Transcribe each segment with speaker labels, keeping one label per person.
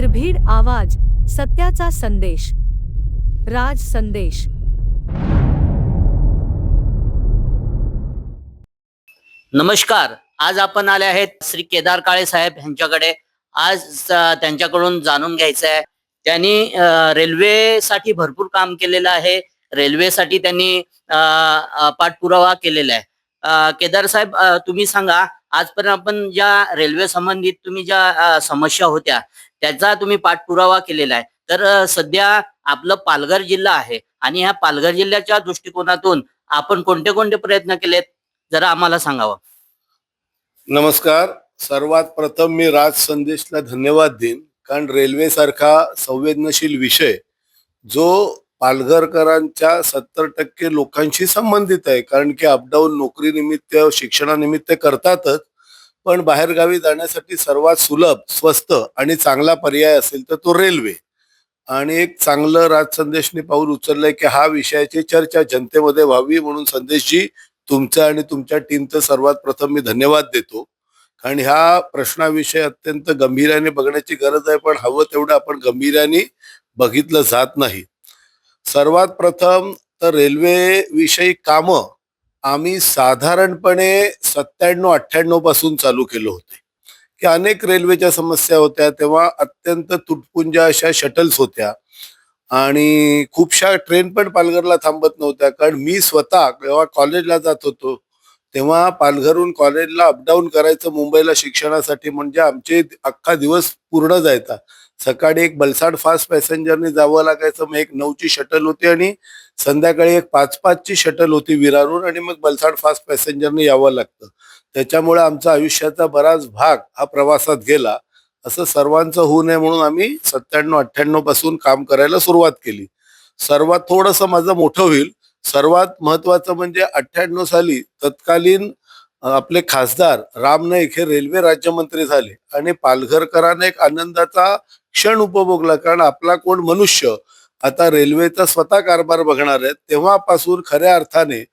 Speaker 1: निर्भीड आवाज सत्याचा संदेश राज संदेश.
Speaker 2: नमस्कार आज आपण आले आहेत श्री केदार काळे साहेब यांच्याकडे. आज त्यांच्याकडून जाणून घ्यायचं आहे त्यांनी रेल्वेसाठी भरपूर काम केलेलं आहे. रेल्वेसाठी त्यांनी पाठपुरावा केलेला आहे. केदार साहेब तुम्ही सांगा आजपर्यंत आपण ज्या रेल्वे संबंधित तुम्ही ज्या समस्या होत्या त्याचा तुम्ही पाठपुरावा केलेला आहे. तर सध्या आपलं पालघर जिल्हा आहे आणि ह्या पालघर जिल्ह्याच्या दृष्टिकोनातून आपण कोणते कोणते प्रयत्न केलेत? जरा आम्हाला सांगावं.
Speaker 3: नमस्कार. सर्वात प्रथम मी राज संदेशला धन्यवाद देईन. कारण रेल्वेसारखा संवेदनशील विषय जो पालघरकरांच्या सत्तर टक्के लोकांशी संबंधित आहे. कारण की अपडाऊन नोकरीनिमित्त शिक्षणानिमित्त करतातच. पण बाहेरगावी जाण्यासाठी सर्वात सुलभ स्वस्त आणि चांगला पर्याय असेल तर तो रेल्वे. आणि एक चांगलं राज संदेशने पाऊल उचललंय की हा विषयाची चर्चा जनतेमध्ये व्हावी म्हणून संदेशजी तुमचा आणि तुमच्या टीमचं सर्वात प्रथम मी धन्यवाद देतो. कारण ह्या प्रश्नाविषयी अत्यंत गंभीर्याने बघण्याची गरज आहे पण हवं तेवढं आपण गंभीर्याने बघितलं जात नाही. सर्वात प्रथम तर रेल्वे विषयी कामं आम्ही साधारणपणे सत्त्याण्णव अठ्ठ्याण्णवपासून चालू केलं होते. की अनेक रेल्वेच्या समस्या होत्या तेव्हा अत्यंत तुटपुंजा अशा शटल्स होत्या. आणि खूपशा ट्रेन पण पालघरला थांबत नव्हत्या. कारण मी स्वतः जेव्हा कॉलेजला जात होतो तेव्हा पालघरहून कॉलेजला अपडाऊन करायचं मुंबईला शिक्षणासाठी म्हणजे आमचे अख्खा दिवस पूर्ण जायचा. सकाळी एक बलसाड फास्ट पॅसेंजरने जावं लागायचं मग एक नऊची शटल होती आणि संध्याकाळी एक पाच पाचची शटल होती विरारून आणि मग बलसाड फास्ट पॅसेंजरने यावं लागतं. त्याच्यामुळे आमचा आयुष्याचा बराच भाग हा प्रवासात गेला. असं सर्वांचं होऊ नये म्हणून आम्ही सत्त्याण्णव अठ्ठ्याण्णवपासून काम करायला सुरुवात केली. सर्वात थोडंसं माझं मोठं होईल. सर्वात महत्वाचं म्हणजे अठ्ठ्याण्णव साली तत्कालीन आपले खासदार राम नाईक हे रेल्वे राज्यमंत्री झाले आणि पालघरकरांना एक आनंदाचा क्षण उपभोगला कारण आपला कोण मनुष्य आता रेल्वेचा स्वतः कारभार बघणार आहे तेव्हापासून खऱ्या अर्थाने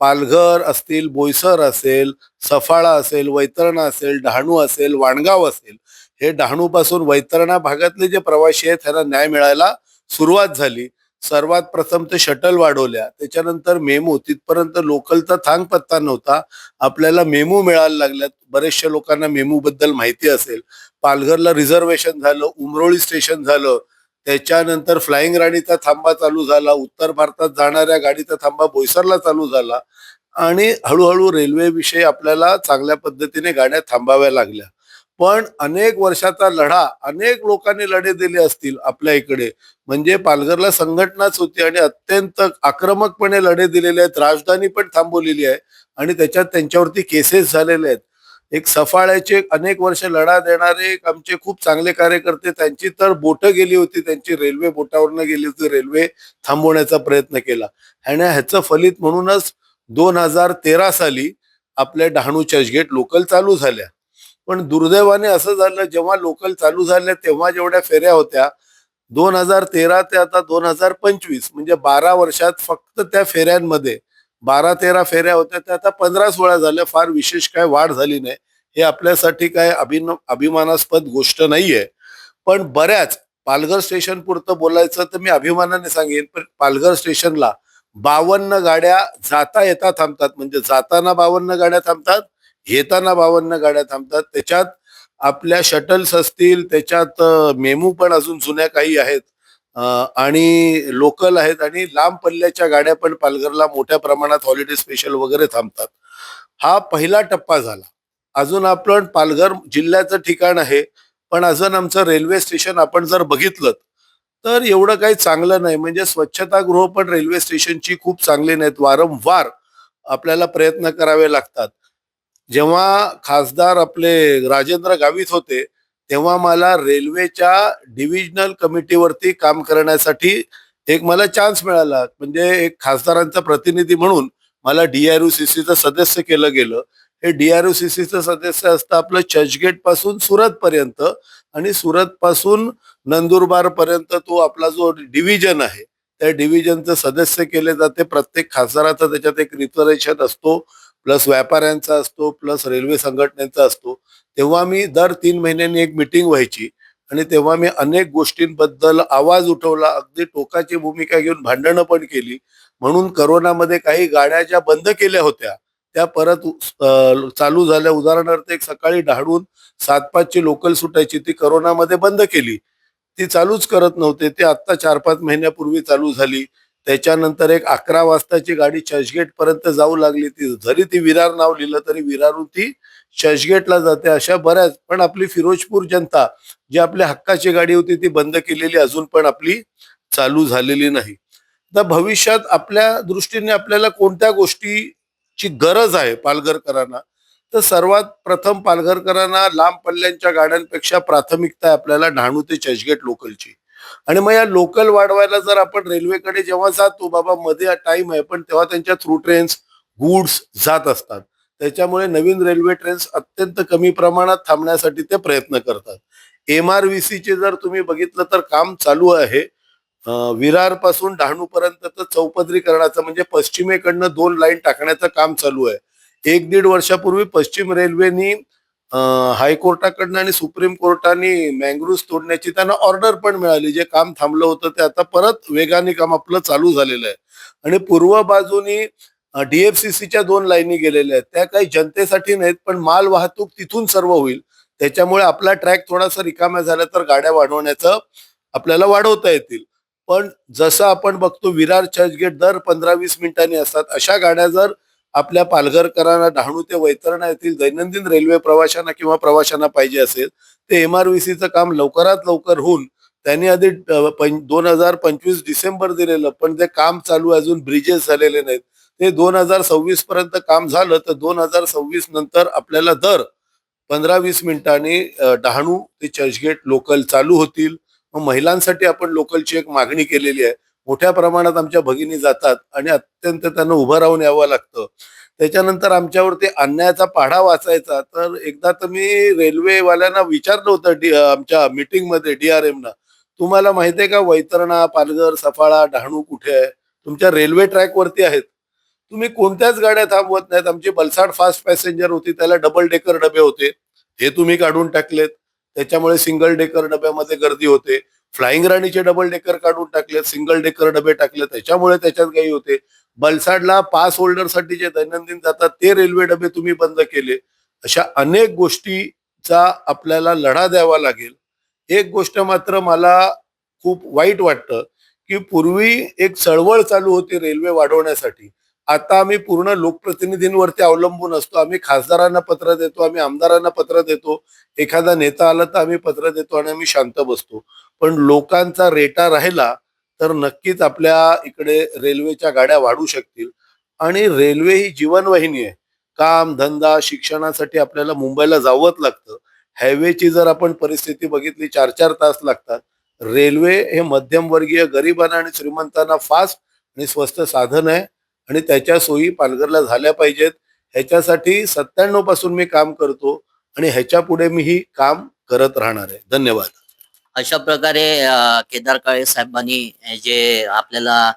Speaker 3: पालघर असतील बोईसर असेल सफाळा असेल वैतरणा असेल डहाणू असेल वाणगाव असेल हे डहाणूपासून वैतरणा भागातले जे प्रवासी आहेत त्यांना न्याय मिळायला सुरुवात झाली. सर्वात प्रथम ते शटल वाढवल्या. त्याच्यानंतर मेमू तिथपर्यंत लोकलचा थांग पत्ता नव्हता. आपल्याला मेमू मिळायला लागल्यात. बरेचशा लोकांना मेमू बद्दल माहिती असेल. पालघरला रिझर्वेशन झालं उमरोळी स्टेशन झालं. त्याच्यानंतर फ्लाईंग राणीचा थांबा चालू झाला. उत्तर भारतात जाणाऱ्या गाडीचा थांबा बोईसरला चालू झाला. आणि हळूहळू रेल्वे विषयी आपल्याला चांगल्या पद्धतीने गाड्या थांबाव्या लागल्या. पण अनेक वर्षाचा लढा अनेक लोकांनी लढे दिले असतील आपल्या इकडे. म्हणजे पालघरला संघटनाच होती आणि अत्यंत आक्रमकपणे लढे दिलेले आहेत. राजधानी पण थांबवलेली आहे आणि त्याच्यात त्यांच्यावरती केसेस झालेले आहेत. एक सफाळ्याचे अनेक वर्ष लढा देणारे एक आमचे खूप चांगले कार्यकर्ते त्यांची तर बोटं गेली होती. त्यांची रेल्वे बोटावरनं गेली होती. रेल्वे थांबवण्याचा प्रयत्न केला. आणि ह्याचं फलित म्हणूनच दोन हजार तेरा साली आपल्या डहाणू चर्चगेट लोकल चालू झाल्या. पण दुर्दैवाने असं झालं जेव्हा लोकल चालू झाल्या तेव्हा जेवढ्या फेऱ्या होत्या दोन हजार तेरा ते आता दोन हजार पंचवीस म्हणजे बारा वर्षात फक्त त्या फेऱ्यांमध्ये बारा तेरा फेऱ्या होत्या त्या आता पंधरा सोळा झाल्या फार विशेष काय वाढ झाली नाही. हे आपल्यासाठी काय अभिन अभिमानास्पद गोष्ट नाहीये. पण बऱ्याच पालघर स्टेशन पुरतं बोलायचं तर मी अभिमानाने सांगेन पण पालघर स्टेशनला बावन्न गाड्या जाता येता थांबतात म्हणजे जाताना बावन्न गाड्या थांबतात येताना बावन्न गाड्या थांबतात. त्याच्यात आपल्या शटल्स असतील त्याच्यात मेमू पण अजून जुन्या काही आहेत. आणि लोकल आहेत आणि लांब पल्ल्याच्या गाड्या पण पालघरला मोठ्या प्रमाणात हॉलिडे स्पेशल वगैरे थांबतात. हा पहिला टप्पा झाला. अजून आपण पालघर जिल्ह्याचं ठिकाण आहे पण अजून आमचं रेल्वे स्टेशन आपण जर बघितलं तर एवढं काही चांगलं नाही. म्हणजे स्वच्छतागृह पण रेल्वे स्टेशनची खूप चांगली नाहीत. वारंवार आपल्याला प्रयत्न करावे लागतात. जेव्हा खासदार आपले राजेंद्र गावित होते तेव्हा मला रेल्वेच्या डिव्हिजनल कमिटीवरती काम करण्यासाठी एक मला चान्स मिळाला. म्हणजे एक खासदारांचा प्रतिनिधी म्हणून मला डीआरयूसीसीचं सदस्य केलं गेलं. हे डीआरयूसीसीचं सदस्य असतं आपलं चर्चगेटपासून सुरत पर्यंत आणि सुरत पासून नंदुरबार पर्यंत तो आपला जो डिव्हिजन आहे त्या डिव्हिजनचं सदस्य केले जाते. प्रत्येक खासदाराचा त्याच्यात एक रिप्रेझेंटेशन असतो. प्लस व्यापाऱ्यांचा असतो प्लस रेल्वे संघटनेचा असतो तेव्हा मी दर तीन महिन्यांनी एक मिटिंग व्हायची आणि तेव्हा मी अनेक गोष्टींबद्दल आवाज उठवला अगदी टोकाची भूमिका घेऊन भांडणं पण केली. म्हणून करोनामध्ये काही गाड्या ज्या बंद केल्या होत्या त्या परत चालू झाल्या. उदाहरणार्थ एक सकाळी ढाडून सात पाचची लोकल सुटायची ती करोनामध्ये बंद केली. ती चालूच करत नव्हते. ते आत्ता चार पाच महिन्यापूर्वी चालू झाली. त्याच्यानंतर एक अकरा वाजताची गाडी चर्चगेट पर्यंत जाऊ लागली. ती जरी ती विरार नाव लिहिलं तरी विरारून ती चर्चगेटला जाते अशा बऱ्याच. पण आपली फिरोजपूर जनता जी आपल्या हक्काची गाडी होती ती बंद केलेली अजून पण आपली चालू झालेली नाही. तर भविष्यात आपल्या दृष्टीने आपल्याला कोणत्या गोष्टीची गरज आहे पालघरकरांना? तर सर्वात प्रथम पालघरकरांना लांब पल्ल्यांच्या गाड्यांपेक्षा प्राथमिकता आहे आपल्याला डहाणू ते चर्चगेट लोकलची. आणि मग या लोकल वाढवायला जर आपण रेल्वेकडे जेव्हा जातो बाबा मध्ये टाइम आहे पण तेव्हा त्यांच्या थ्रू ट्रेन्स गुड्स जात असतात. त्याच्यामुळे नवीन रेल्वे ट्रेन्स अत्यंत कमी प्रमाणात थांबण्यासाठी ते प्रयत्न करतात. एम आर व्ही चे जर तुम्ही बघितलं तर काम चालू आहे. विरारपासून डहाणू पर्यंत चौपदरीकरणाचं म्हणजे पश्चिमेकडनं दोन लाईन टाकण्याचं काम चालू आहे. एक दीड वर्षापूर्वी पश्चिम रेल्वेनी हायकोर्टाकडनं आणि सुप्रीम कोर्टाने मँग्रुव्स तोडण्याची त्यांना ऑर्डर पण मिळाली. जे काम थांबलं होतं ते आता परत वेगाने काम आपलं चालू झालेलं आहे. आणि पूर्व बाजूनी डीएफसीसीच्या दोन लाईनी गेलेल्या आहेत. त्या काही जनतेसाठी नाहीत पण माल वाहतूक तिथून सर्व होईल. त्याच्यामुळे आपला ट्रॅक थोडासा रिकाम्या झाला तर गाड्या वाढवण्याचं आपल्याला वाढवता येतील. पण जसं आपण बघतो विरार चर्चगेट दर पंधरा वीस मिनिटांनी असतात. अशा गाड्या जर आपल्या पालघरकरांना डहाणू ते वैतरणा येथील दैनंदिन रेल्वे प्रवाशांना किंवा प्रवाशांना पाहिजे असेल ते एम आर चं काम लवकरात लवकर होऊन त्यांनी आधी दोन हजार पंचवीस डिसेंबर दिलेलं पण ते काम चालू अजून ब्रिजेस झालेले नाहीत. ते दोन हजार सव्वीस पर्यंत काम झालं तर दोन हजार सव्वीस नंतर आपल्याला दर पंधरा वीस मिनिटांनी डहाणू ते चर्चगेट लोकल चालू होतील. मग महिलांसाठी आपण लोकलची एक मागणी केलेली आहे. मोठ्या प्रमाणात आमच्या भगिनी जातात आणि अत्यंत त्यांना उभं राहून यावं लागतं. त्याच्यानंतर आमच्यावरती अन्यायाचा पाढा वाचायचा. तर एकदा तर मी रेल्वेवाल्यांना विचारलं होतं डी आमच्या मिटिंगमध्ये डी आर ना तुम्हाला माहिती आहे का वैतरणा पालघर सफाळा डहाणू कुठे आहे? तुमच्या रेल्वे ट्रॅकवरती आहेत. तुम्ही कोणत्याच गाड्या थांबवत नाहीत. आमची बलसाड फास्ट पॅसेंजर होती. त्याला डबल डेकर डबे होते. हे तुम्ही काढून टाकलेत. त्याच्यामुळे सिंगल डेकर डब्यामध्ये गर्दी होते. फ्लाइंग राणीचे डबल डेकर काढून टाकले सिंगल डेकर डबे टाकले त्याच्यामुळे त्याच्यात काही होते. बलसाडला पास होल्डरसाठी जे दैनंदिन जातात ते रेल्वे डबे तुम्ही बंद केले. अशा अनेक गोष्टीचा आपल्याला लढा द्यावा लागेल. एक गोष्ट मात्र मला खूप वाईट वाटतं की पूर्वी एक चळवळ चालू होती रेल्वे वाढवण्यासाठी. आता आम्ही पूर्ण लोकप्रतिनिधींवरती अवलंबून असतो. आम्ही खासदारांना पत्र देतो आम्ही आमदारांना पत्र देतो. एखादा नेता आला तर आम्ही पत्र देतो आणि आम्ही शांत बसतो. पण लोकांचा रेटा राहिला तर नक्कीच आपल्या इकडे रेल्वेच्या गाड्या वाढू शकतील. आणि रेल्वे ही जीवनवाहिनी आहे. काम धंदा शिक्षणासाठी आपल्याला मुंबईला जावंच लागतं. हायवेची जर आपण परिस्थिती बघितली चार चार तास लागतात. रेल्वे हे मध्यमवर्गीय गरिबांना आणि श्रीमंतांना फास्ट आणि स्वस्त साधन आहे. आणि त्याच्या सोयी पालघरला झाल्या पाहिजेत. ह्याच्यासाठी सत्त्याण्णवपासून मी काम करतो आणि ह्याच्या पुढे मी ही काम करत राहणार आहे. धन्यवाद.
Speaker 2: अशा प्रकारे केदार काळे साहेबांनी जे आपल्याला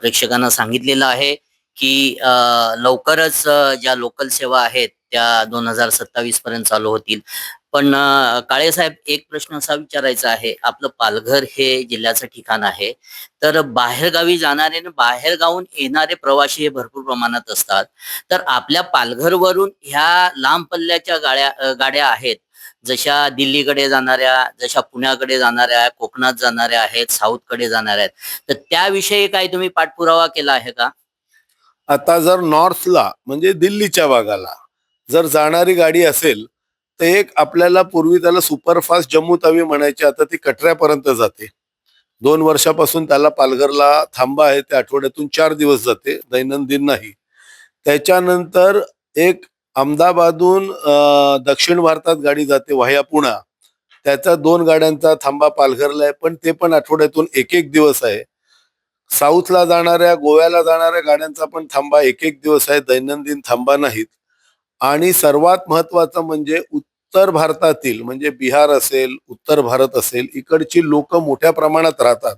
Speaker 2: प्रेक्षकांना सांगितलेलं आहे की लवकरच ज्या लोकल सेवा आहेत त्या दोन हजार सत्तावीस पर्यंत चालू होतील. पण काळे साहेब एक प्रश्न असा विचारायचा आहे. आपलं पालघर हे जिल्ह्याचं ठिकाण आहे. तर बाहेरगावी जाणारे आणि बाहेरगावून येणारे प्रवासी हे भरपूर प्रमाणात असतात. तर आपल्या पालघरवरून ह्या लांब पल्ल्याच्या गाड्या गाड्या आहेत. जशा दिल्लीकडे जाणाऱ्या जशा पुण्याकडे जाणाऱ्या कोकणात जाणाऱ्या आहेत साऊथकडे जाणाऱ्या आहेत तर त्याविषयी काही तुम्ही पाठपुरावा केला आहे का?
Speaker 3: आता जर नॉर्थला म्हणजे दिल्लीच्या भागाला जर जाणारी गाडी असेल तर एक आपल्याला पूर्वी त्याला सुपरफास्ट जम्मू तावी म्हणायची आता ती कटऱ्यापर्यंत जाते. दोन वर्षापासून त्याला पालघरला थांबा आहे त्या आठवड्यातून चार दिवस जाते दैनंदिन नाही. त्याच्यानंतर एक अहमदाबादहून दक्षिण भारतात गाडी जाते वाया पुणा. त्याचा दोन गाड्यांचा थांबा पालघरला आहे पण ते पण आठवड्यातून एक एक दिवस आहे. साऊथला जाणाऱ्या गोव्याला जाणाऱ्या गाड्यांचा पण थांबा एक एक दिवस आहे दैनंदिन थांबा नाहीत. आणि सर्वात महत्वाचं म्हणजे उत्तर भारतातील म्हणजे बिहार असेल उत्तर भारत असेल इकडची लोक मोठ्या प्रमाणात राहतात.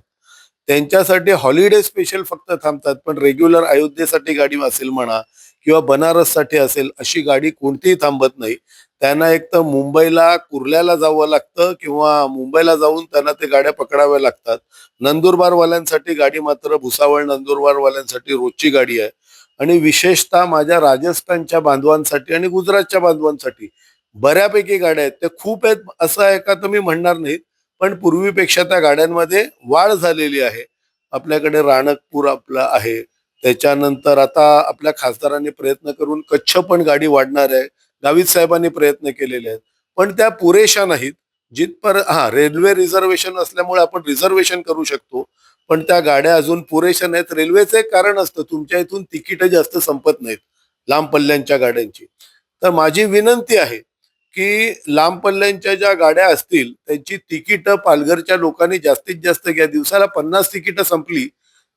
Speaker 3: त्यांच्यासाठी हॉलिडे स्पेशल फक्त थांबतात पण रेग्युलर अयोध्येसाठी गाडी असेल म्हणा किंवा बनारससाठी असेल अशी गाडी कोणतीही थांबत नाही. त्यांना एक तर मुंबईला कुर्ल्याला जावं लागतं किंवा मुंबईला जाऊन त्यांना ते गाड्या पकडाव्या लागतात. नंदुरबारवाल्यांसाठी गाडी मात्र भुसावळ नंदुरबारवाल्यांसाठी रोजची गाडी आहे. आणि विशेषतः माझ्या राजस्थानच्या बांधवांसाठी आणि गुजरातच्या बांधवांसाठी बऱ्यापैकी गाड्या आहेत. त्या खूप आहेत असं आहे का तर मी म्हणणार नाही पण पूर्वीपेक्षा त्या गाड्यांमध्ये वाढ झालेली आहे. आपल्याकडे राणकपूर आपलं आहे. त्याच्यानंतर आता आपल्या खासदारांनी प्रयत्न करून कच्छ पण गाडी वाढणार आहे. गावित साहेबांनी प्रयत्न केलेले आहेत. पण त्या पुरेशा नाहीत. जिथपर हा रेल्वे रिझर्वेशन असल्यामुळे आपण रिझर्वेशन करू शकतो. पण त्या गाड्या अजून पुरेशा नाहीत. रेल्वेचं एक कारण असतं तुमच्या इथून तिकीट जास्त संपत नाहीत लांब पल्ल्यांच्या गाड्यांची. तर माझी विनंती आहे की लांब पल्ल्यांच्या ज्या गाड्या असतील त्यांची तिकीटं पालघरच्या लोकांनी जास्तीत जास्त घ्या. दिवसाला पन्नास तिकीटं संपली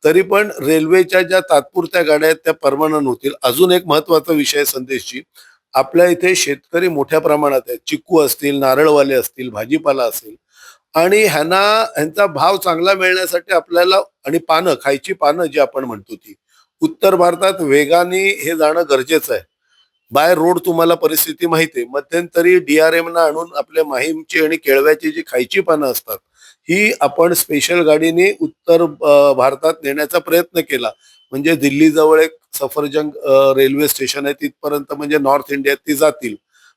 Speaker 3: तरी पण रेल्वेच्या ज्या तात्पुरत्या गाड्या आहेत त्या परमनंट होतील. अजून एक महत्त्वाचा विषय संदेशची आपल्या इथे शेतकरी मोठ्या प्रमाणात आहेत. चिक्कू असतील नारळवाले असतील भाजीपाला असेल. आणि ह्यांना ह्यांचा भाव चांगला मिळण्यासाठी आपल्याला आणि पानं खायची पानं जी आपण म्हणतो ती. उत्तर भारतात वेगाने हे जाणं गरजेचं आहे. बाय रोड तुम्हाला परिस्थिती माहिती आहे. मध्यंतरी डीआरएम ना आणून आपल्या माहीमची आणि केळव्याची जी खायची पानं असतात ही आपण स्पेशल गाडीने उत्तर भारतात नेण्याचा प्रयत्न केला. म्हणजे दिल्लीजवळ एक सफरजंग रेल्वे स्टेशन आहे तिथपर्यंत म्हणजे नॉर्थ इंडियात ती जातील.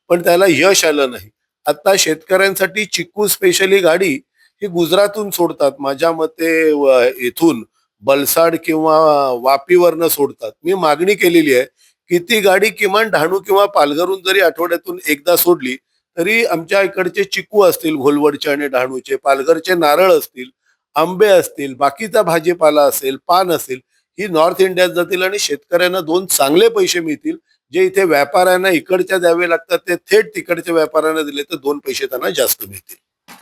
Speaker 3: पण त्याला यश आलं नाही. आता शेतकऱ्यांसाठी चिक्कू स्पेशली गाडी ही गुजरातून सोडतात. माझ्या मते इथून बलसाड किंवा वापीवरनं सोडतात. मी मागणी केलेली आहे की ती गाडी किमान डहाणू किंवा पालघरून जरी आठवड्यातून एकदा सोडली तरी आमच्या इकडचे चिकू असतील घोलवडचे आणि डहाणूचे पालघरचे नारळ असतील आंबे असतील बाकीचा भाजीपाला असेल पान असेल ही नॉर्थ इंडियात जातील आणि शेतकऱ्यांना दोन चांगले पैसे मिळतील जे इथे व्यापाऱ्यांना इकडच्या द्यावे लागतात ते थेट तिकडच्या व्यापाऱ्यांना दिले तर दोन पैसे त्यांना जास्त मिळतील.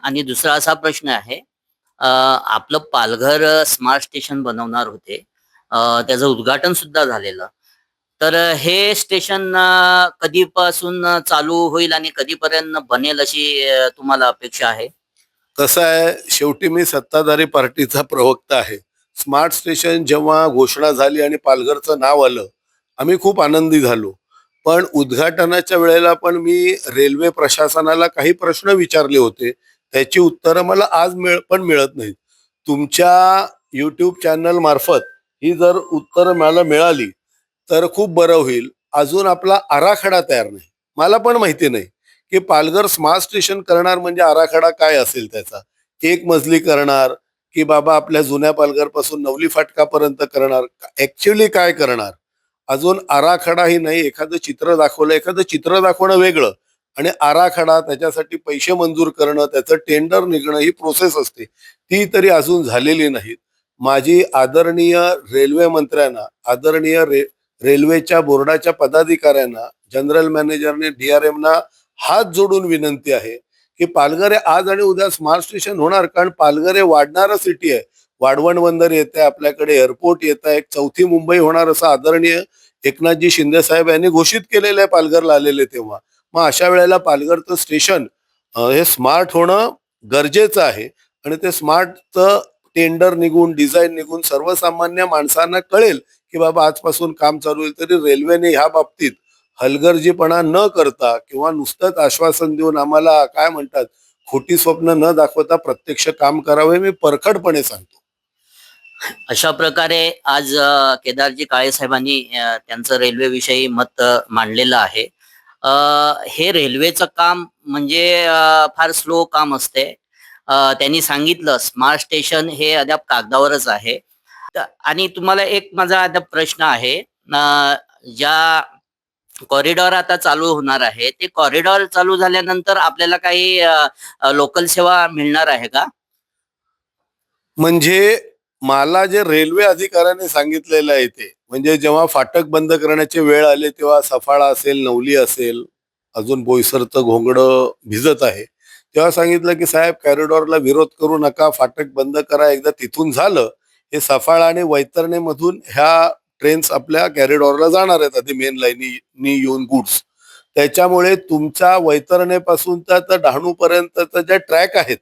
Speaker 2: आणि दुसरा असा प्रश्न आहे आपलं पालघर स्मार्ट स्टेशन बनवणार होते त्याचं उद्घाटन सुद्धा झालेलं. तर हे स्टेशन कधीपासून चालू होईल आणि कधीपर्यंत बनेल अशी तुम्हाला अपेक्षा आहे?
Speaker 3: कसं आहे शेवटी मी सत्ताधारी पार्टीचा प्रवक्ता आहे. स्मार्ट स्टेशन जेव्हा घोषणा झाली आणि पालघरचं नाव आलं आम्ही खूप आनंदी झालो. पण उद्घाटनाच्या वेळेला पण मी रेल्वे प्रशासनाला काही प्रश्न विचारले होते. त्याची उत्तरं मला आज मिळ पण मिळत नाहीत. तुमच्या युट्यूब चॅनल मार्फत ही जर उत्तरं मला मिळाली तर खूप बरं होईल. अजून आपला आराखडा तयार नाही. मला पण माहिती नाही की पालघर स्मार्ट स्टेशन करणार म्हणजे आराखडा काय असेल त्याचा? एक मजली करणार की बाबा आपल्या जुन्या पालघरपासून नवली फाटकापर्यंत करणार? ऍक्च्युली काय करणार? अजून आराखडाही नाही. एखादं चित्र दाखवलं एखादं चित्र दाखवणं वेगळं. आणि आराखडा त्याच्यासाठी पैसे मंजूर करणं त्याचं टेंडर निघणं ही प्रोसेस असते. ती तरी अजून झालेली नाहीत. माझी आदरणीय रेल्वे मंत्र्यांना आदरणीय रे रेल्वेच्या बोर्डाच्या पदाधिकाऱ्यांना जनरल मॅनेजरने डीआरएमना हात जोडून विनंती आहे की पालघर हे आज आणि उद्या स्मार्ट स्टेशन होणार कारण पालघर हे वाढणारं सिटी आहे. वाढवण बंदर येते आपल्याकडे एअरपोर्ट येत आहे चौथी मुंबई होणार असं आदरणीय एकनाथजी शिंदे साहेब यांनी घोषित केलेलं आहे पालघरला आलेले तेव्हा. मग अशा वेळेला पालघरचं स्टेशन हे स्मार्ट होणं गरजेचं आहे आणि ते स्मार्टचं टेंडर निघून डिझाईन निघून सर्वसामान्य माणसांना कळेल की बाबा आजपासून काम चालू होईल तरी रेल्वेने ह्या बाबतीत हलगर्जीपणा न करता किंवा नुसतंच आश्वासन देऊन आम्हाला काय म्हणतात खोटी स्वप्न न दाखवता प्रत्यक्ष काम करावे मी परखडपणे सांगतो.
Speaker 2: अशा प्रकारे आज केदारजी काळे साहेबांनी त्यांचं रेल्वे विषयी मत मांडलेलं आहे. हे रेल्वेचं काम म्हणजे फार स्लो काम असते. त्यांनी सांगितलं स्मार्ट स्टेशन हे अद्याप कागदावरच आहे. आणि तुम्हाला एक माझा आता प्रश्न आहे. ज्या कॉरिडॉर आता चालू होणार आहे. ते कॉरिडॉर चालू झाल्यानंतर आपल्याला काही लोकल सेवा मिळणार आहे का?
Speaker 3: म्हणजे मला जे रेल्वे अधिकाऱ्याने सांगितलेलं आहे ते म्हणजे जेव्हा फाटक बंद करण्याची वेळ आली तेव्हा सफाळा असेल नवली असेल अजून बोईसरचं घोंगडं भिजत आहे. तेव्हा सांगितलं की साहेब कॉरिडॉरला विरोध करू नका फाटक बंद करा एकदा तिथून झालं हे सफाळा आणि वैतरणेमधून ह्या ट्रेन्स आपल्या कॅरिडॉरला जाणार आहेत आधी मेन लाईनी येऊन गुड्स त्याच्यामुळे तुमच्या वैतरणेपासूनचा तर डहाणूपर्यंतचा ज्या ट्रॅक आहेत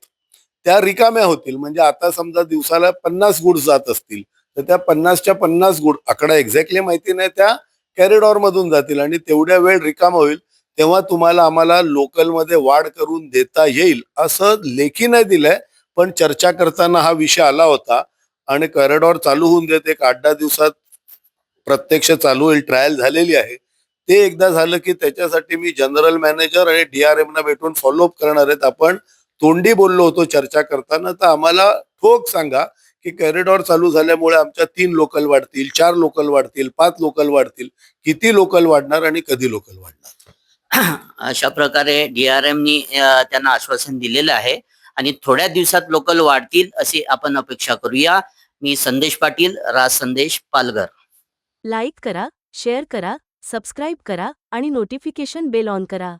Speaker 3: त्या रिकाम्या होतील. म्हणजे आता समजा दिवसाला पन्नास गुड्स जात असतील तर त्या पन्नासच्या पन्नास गुड आकडा एक्झॅक्टली माहिती नाही त्या कॅरिडॉर मधून जातील आणि तेवढ्या वेळ रिकाम होईल तेव्हा तुम्हाला आम्हाला लोकलमध्ये वाढ करून देता येईल असं लेखी नाही दिलंय पण चर्चा करताना हा विषय आला होता. आणि कॉरिडॉर चालू होऊन देत. एक आठ दहा दिवसात प्रत्यक्ष चालू होईल. ट्रायल झालेली आहे. ते एकदा झालं की त्याच्यासाठी मी जनरल मॅनेजर आणि डीआरएमना भेटून फॉलोअप करणार आहेत. आपण तोंडी बोललो होतो चर्चा करताना. तर आम्हाला ठोक सांगा की कॉरिडॉर चालू झाल्यामुळे आमच्या तीन लोकल वाढतील चार लोकल वाढतील पाच लोकल वाढतील किती लोकल वाढणार आणि कधी लोकल वाढणार?
Speaker 2: अशा प्रकारे डीआरएमनी त्यांना आश्वासन दिलेलं आहे. आणि थोड्या दिवसात लोकल वाढतील अशी आपण अपेक्षा करूया. मी संदेश पाटील राज संदेश पालघर.
Speaker 4: लाईक करा शेअर करा सबस्क्राईब करा आणि नोटिफिकेशन बेल ऑन करा.